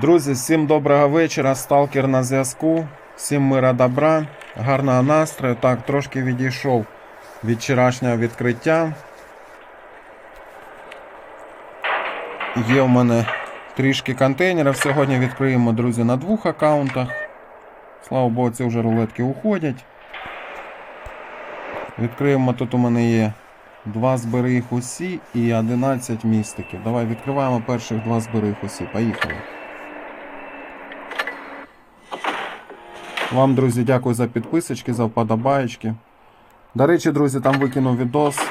Друзі, всім доброго вечора. Сталкер на зв'язку. Всім мира добра, гарного настрою. Так, трошки відійшов від вчорашнього відкриття. Є в мене трішки контейнерів. Сьогодні відкриємо, друзі, на двох аккаунтах. Слава Богу, ці вже рулетки уходять. Відкриємо тут у мене є два збери їх усі і 11 містиків. Давай відкриваємо перших два збери їх усі. Поїхали. Вам, друзі, дякую за підписочки, за вподобаєчки. До речі, друзі, там викинув відос.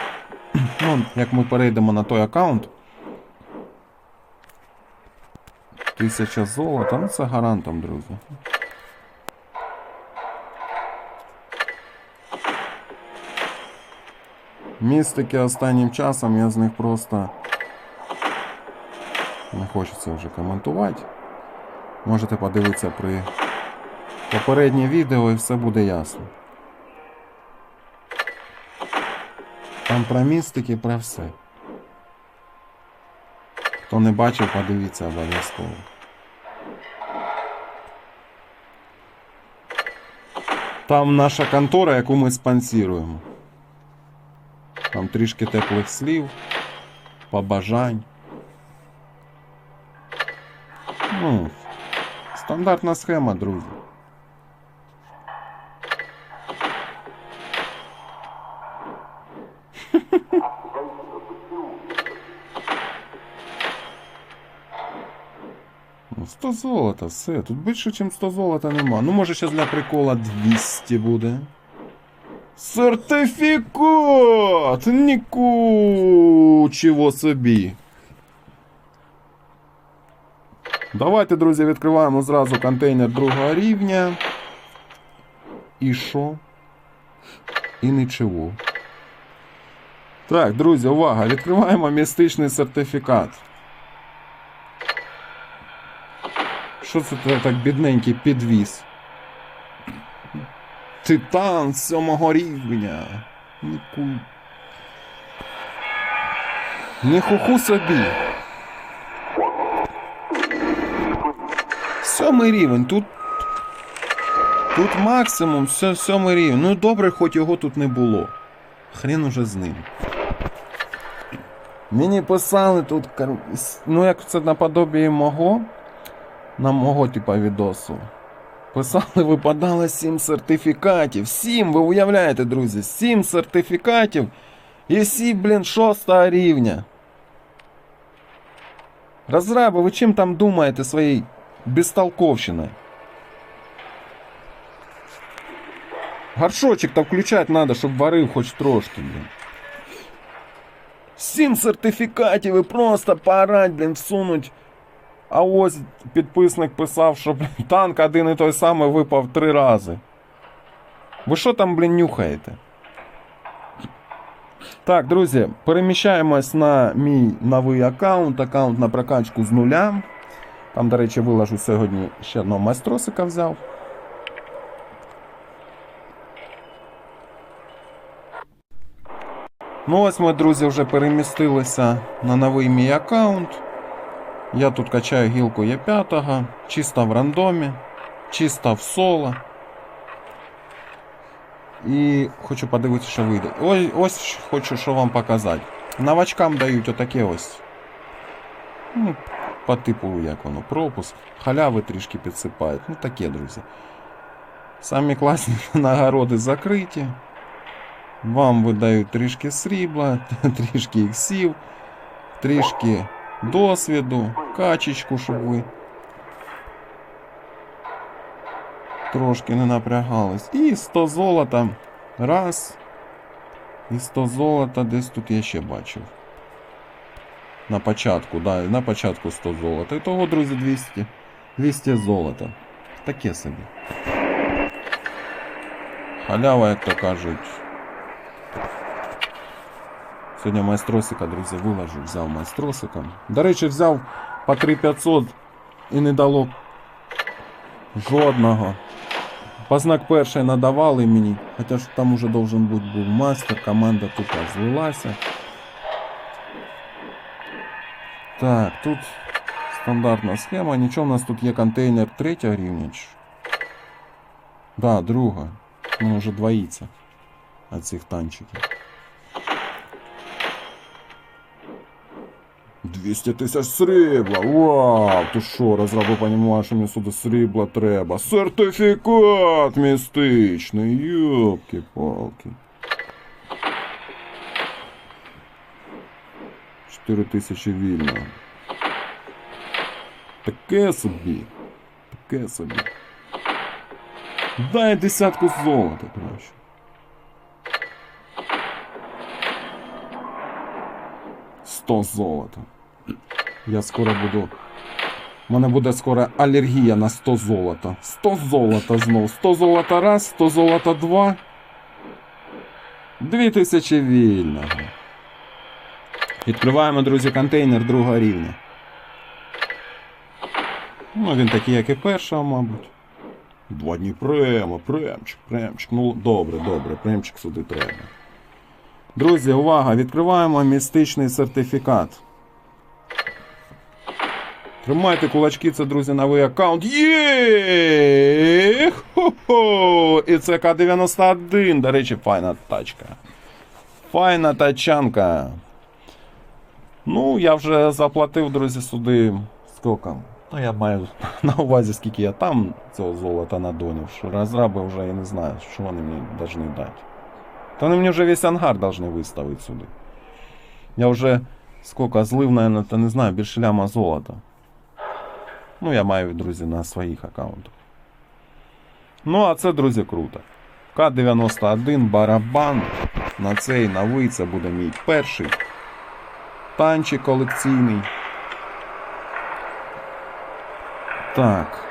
Ну, як ми перейдемо на той аккаунт. Тисяча золота, ну це гарантом, друзі. Містики останнім часом я з них просто не хочеться вже коментувати. Можете подивитися при попереднє відео і все буде ясно. Там про містики, про все. Хто не бачив, подивіться обов'язково. Там наша контора, яку ми спонсіруємо. Там трішки теплих слів, побажань. Ну, стандартна схема, друзі. 100 золота, все. Тут більше, ніж 100 золота нема. Ну, може, ще для прикола 200 буде. Сертифікат! Нікучого собі. Давайте, друзі, відкриваємо зразу контейнер другого рівня. І що? І нічого. Так, друзі, увага! Відкриваємо містичний сертифікат. Що це ти так бідненький підвіз? Титан сьомого рівня. Ніку. Не хуху собі. Сьомий рівень. Тут. Тут максимум сьомий рівень. Ну добре, хоч його тут не було. Хрен уже з ним. Мені писали тут, ну як це наподобі мого, на мого типа відосу. Писали, випадало 7 сертифікатів. 7, ви уявляєте, друзі, 7 сертифікатів і всі, блін, 6 рівня. Розраби, ви чим там думаєте своєю безтолковщиною? Горшочек то включати треба, щоб варив хоч трошки, блін. Сім сертифікатів і просто поорать, блін, всунуть. А ось підписник писав, що блін, танк один і той самий випав три рази. Ви що там, блін, нюхаєте? Так, друзі, переміщаємось на мій новий аккаунт, аккаунт на прокачку з нуля. Там, до речі, вилажу сьогодні ще одного майстросика взяв. Ну ось ми, друзі, вже перемістилися на новий мій аккаунт. Я тут качаю гілку Є5, чисто в рандомі, чисто в соло. І хочу подивитися, що вийде. Ось, ось хочу що вам показати. Новачкам дають отаке ось. Ну, по типу, як воно, пропуск. Халяви трішки підсипають. Ну таке, друзі. Самі класні нагороди закриті. Вам видають трішки срібла, трішки іксів, трішки досвіду, качечку, щоб ви трошки не напрягались. І 100 золота. Раз. І 100 золота десь тут я ще бачив. На початку, да, на початку 100 золота. І того, друзі, 200. 200 золота. Таке собі. Халява, як то кажуть. Сьогодні майстросика, друзі, виложу, взяв майстросика. До речі, взяв по 3500 і не дало жодного. По знак перший надавали мені, хоча ж там уже должен бути був мастер, команда тут злилася. Так, тут Стандартна схема. Нічого, у нас тут є контейнер третього рівня. Да, друга. Ну, вже двоїться. От цих танчиків. 200 тисяч срібла! Вау! Ти що, розраби понімаєш, що мені сюди срібла треба? Сертифікат містичний! Йопки-палки. 4 тисячі вільного. Таке собі. Таке собі. Дай десятку золота, краще. Сто золота. Я скоро буду. У мене буде скоро алергія на 100 золота. 100 золота знов. 100 золота раз, 100 золота два. 2000 вільного. Відкриваємо, друзі, контейнер другого рівня. Ну, він такий, як і першого, мабуть. Два дні према, премчик, премчик. Ну, добре, добре, премчик сюди треба. Друзі, увага! Відкриваємо містичний сертифікат. Тримайте кулачки, це, друзі, новий аккаунт. Хо-хо! І це К-91. До речі, файна тачка. Файна тачанка. Ну, я вже заплатив, друзі, сюди. Скільки? Ну, я маю на увазі, скільки я там цього золота надонів, що розраби вже я не знаю, що вони мені повинні дати. Та вони мені вже весь ангар повинні виставити сюди. Я вже скільки злив, наверное, та не знаю, більше ляма золота. Ну, я маю, друзі, на своїх аккаунтах. Ну, а це, друзі, круто. К-91 барабан. На цей новий це буде мій перший танчик колекційний. Так.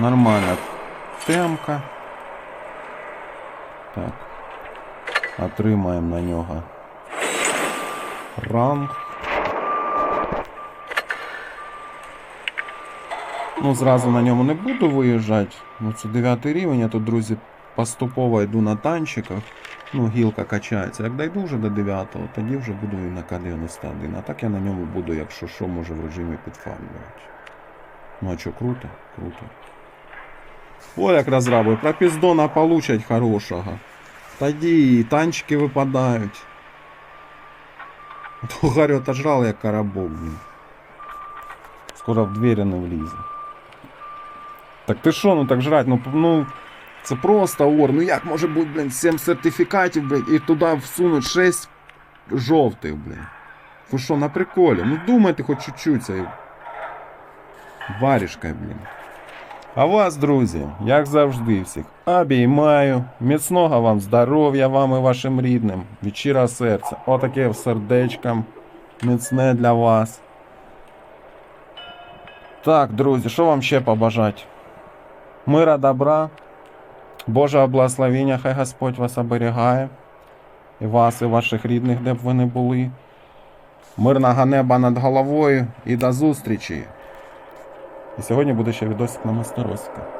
Нормальна темка. Так. Отримаємо на нього ранг. Ну, зразу на ньому не буду виїжджати. Ну, це 9 рівень, я тут, друзі, поступово йду на танчиках. Ну, гілка качається. Як дойду вже до 9-го, тоді вже буду і на К-91. А так я на ньому буду, якщо що, може в режимі підфармлювати. Ну а що, круто? Круто. О, як розраби, про піздона получать хорошого. Тоді танчики випадають. Гарю отожрал як коробок, блін. Скоро в двері не влізе. Так ти що, ну так жрать, ну, ну це просто ор. Ну як може бути, блін, 7 сертифікатів, блін, і туди всунуть 6 жовтих, блін. Ви що, на приколі? Ну думайте хоч чуть-чуть цей варішка, блін. А вас, друзі, як завжди, всіх обіймаю. Міцного вам здоров'я вам і вашим рідним. Від щирого серця. Отаке сердечком. Міцне для вас. Так, друзі, що вам ще побажати? Мира, добра, Божого благословення, хай Господь вас оберігає. І вас, і ваших рідних, де б ви не були. Мирного неба над головою і до зустрічі! І сьогодні буде ще відосик на Мастеросика.